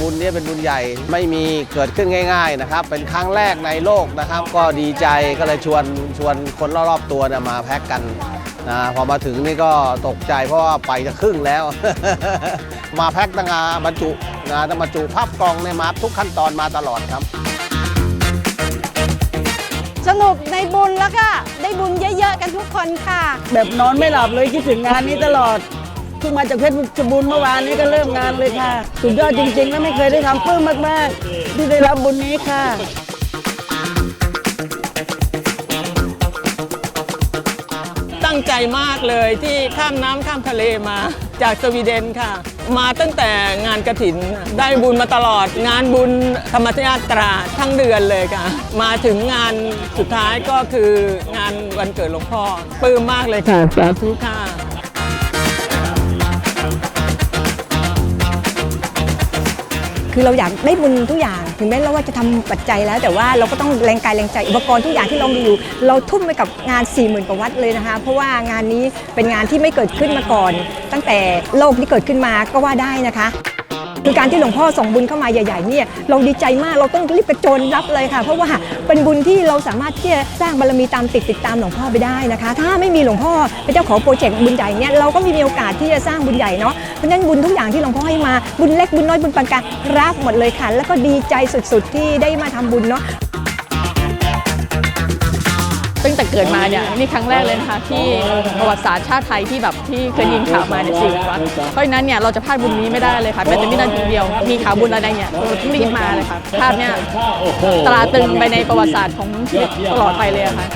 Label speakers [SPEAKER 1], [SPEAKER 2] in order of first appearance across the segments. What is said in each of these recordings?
[SPEAKER 1] บุญเนี้เป็นบุญใหญ่ไม่มีเกิดขึ้นง่าย ๆนะครับ เป็นครั้งแรกในโลกนะครับ ก็ดีใจก็เลยชวนชวนคนรอบๆตัวเนี่ยมาแพ็กกันนะพอมาถึงนี่ก็ตกใจเพราะว่าไปจะครึ่งแล้ว มาแพ็กตั้งอาบรรจุนะตั้งบรรจุพับกล่องเนี่ยมาทุกขั้นตอนมาตลอดครับ
[SPEAKER 2] สนุกในบุญแล้วก็ได้บุญเยอะๆกันทุกคนค่ะ
[SPEAKER 3] แบบนอนไม่หลับเลยคิดถึงงานนี้ตลอดเพิ่งมาจากเพชรบูรณ์เมื่อวานนี้ก็เริ่มงานเลยค่ะ สุดยอดจริงๆ แล้วไม่เคยได้ทำเพิ่มมากๆ ที่ได้รับบุญนี้ค่ะ
[SPEAKER 4] ตั้งใจมากเลยที่ข้ามน้ำข้ามทะเลมาจากสวีเดนค่ะ มาตั้งแต่งานกระถินได้บุญมาตลอด งานบุญธรรมยาตราทั้งเดือนเลยค่ะ มาถึงงานสุดท้ายก็คืองานวันเกิดหลวงพ่อปลื้มมากเลยค่ะสาธุค่ะ
[SPEAKER 2] คือเราอยากได้บุญทุกอย่าง ถึงแม้เราว่าจะทำปัจจัยแล้ว แต่ว่าเราก็ต้องแรงกายแรงใจอุปกรณ์ทุกอย่างที่เรามีอยู่ เราทุ่มไปกับงาน 4 0,000กว่าวัดเลยนะคะ เพราะว่างานนี้เป็นงานที่ไม่เกิดขึ้นมาก่อน ตั้งแต่โลกที่เกิดขึ้นมาก็ว่าได้นะคะ คือการที่หลวงพ่อส่งบุญเข้ามาใหญ่ๆเนี่ยเราดีใจมากเราต้องรีบกระโจนรับเลยค่ะ เพราะว่าเป็นบุญที่เราสามารถที่จะสร้างบารมีตามติดติดตามหลวงพ่อไปได้นะคะ ถ้าไม่มีหลวงพ่อเป็นเจ้าของโปรเจกต์บุญใหญ่เนี่ยเราก็ไม่มีโอกาสที่จะสร้างบุญใหญ่เนาะเพราะฉะนั้นบุญทุกอย่างที่หลวงพ่อให้มาบุญเล็กบุญน้อยบุญปานกลางรับหมดเลยค่ะ แล้วก็ดีใจสุดๆที่ได้มาทำบุญเนาะ
[SPEAKER 5] ตั้งแต่เกิดมาเนี่ยนี่ครั้งแรกเลยนะคะที่ประวัติศาสตร์ชาติไทยที่แบบที่เคยยินข่าวมาเนี่ยสี่วัดเพราะฉะนั้นเนี่ยเราจะพลาดบุญนี้ไม่ได้เลยค่ะแม้แต่วินาทีเดียวมีข่าวบุญอะไรเนี่ยเราต้องรีบมาเลยค่ะภาพเนี่ยตราตรึงไปในประวัติศาสตร์ของชีวิตตลอดไปเลยค่ะ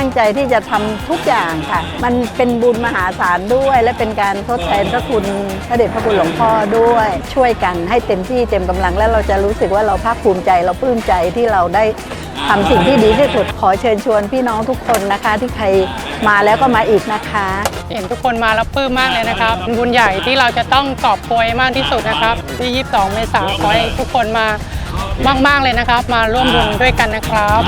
[SPEAKER 6] ตั้งใจที่จะทำทุกอย่างค่ะ มันเป็นบุญมหาศาลด้วย และเป็นการทดแทนพระคุณพระเดชพระคุณหลวงพ่อด้วย ช่วยกันให้เต็มที่เต็มกำลัง แล้วเราจะรู้สึกว่าเราภาคภูมิใจเราปลื้มใจที่เราได้ทำสิ่งที่ดีที่สุดขอเชิญชวนพี่น้องทุกคนนะคะ ที่ใครมาแล้วก็มาอีกนะคะ
[SPEAKER 7] เห็นทุกคนมาแล้วปลื้มมากเลยนะครับเป็นบุญใหญ่ที่เราจะต้องกอบโกยมากที่สุดนะครับที่22 เมษายนขอให้ทุกคนมามาก ๆ เลยนะครับ มาร่วมบุญด้วยกันนะครับ